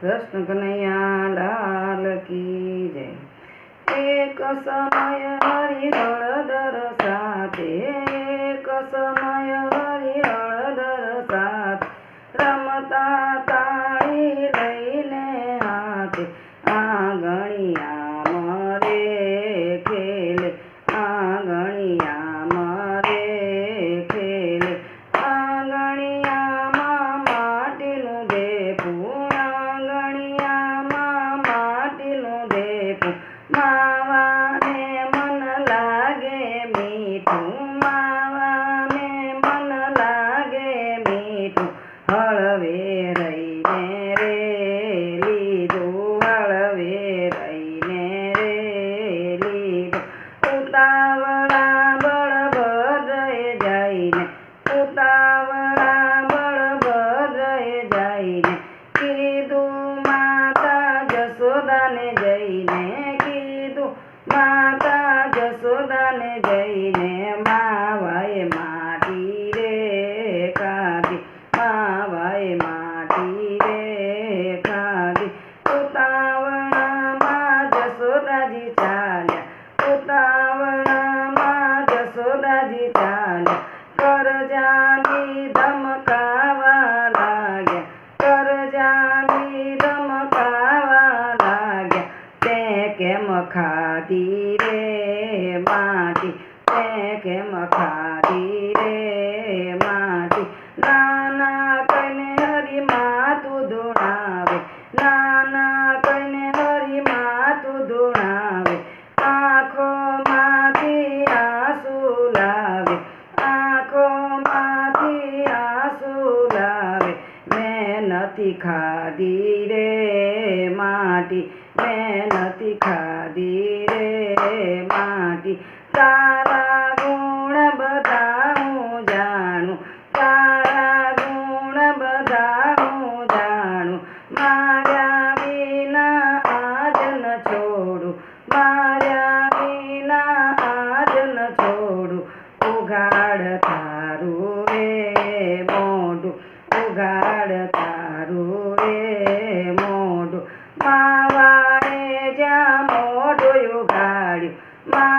કૃષ્ણ કનૈયા લાલ કી જય એક સમય હરિ હળદર સાથે એક સમય હરિ હળદર સાથે રમતા માવાને મન લાગે, મીઠું માવાને મન લાગે, મીઠું હળવે રહીને રે, લીધું હળવે રહીને રે, લીધું ઉતાવળા બળભદ્રએ જઈને, ઉતાવળા બળભદ્રએ જઈને, કીધું માતા જશોદાને જઈને માતા જશોદાને જઈને માવાએ માટી રે ખાધી માવાએ માટી રે કાઢી. ઉતાવળામાં જશોદાજી ચાલ્યા, ઉતાવળામાં જશોદાજી ચાલ્યા. ખાધી રે માટી તે કેમ ખાધી રે માટી. નાના કને હરી માતું ધૂણાવે, નાના કને હરી માતું ધૂણાવે. આંખોમાંથી આંસુ લાવે, આંખોમાંથી આંસુ લાવે. મેં નથી ખાધી રે માટી મેં નથી ખાધી માટી તારા ગુણ બધા હું જાણું તારા ગુણ બધા હું જાણું માર્યા વિના આજ ન છોડું માર્યા વિના આજ ન છોડું ઉઘાડ તારું રે મોઢું ઉઘાડ તારું રે મોઢું માવાએ જ્યાં મોઢું ઉઘાડ્યું માવાએ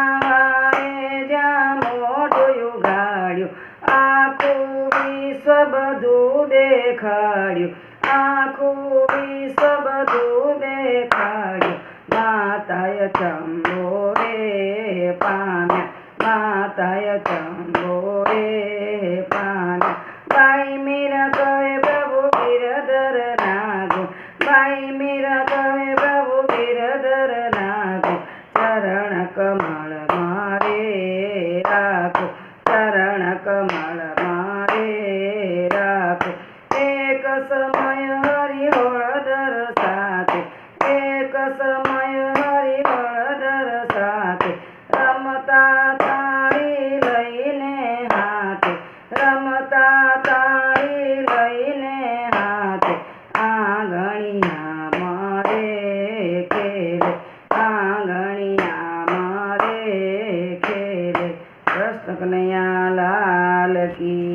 બધું દેખાડ્યું. આખું વિશ્વ બધું દેખાડ્યું. માતાય ચંબો રે પામ્યા. માતાય ચંબો રે પામ્યા. ભાઈ મીરા કહે પ્રભુ ગિરધર નાગો. બાઈ સમય હરી હળદર સાથે, એક સમય હરી હળદર સાથે, રમતા તાળી લઈને હાથે, રમતા તાળી લઈને હાથે આંગણિયા મારે ખેલે આંગણિયા મારે ખેલે કૃષ્ણ કનૈયા લાલ કી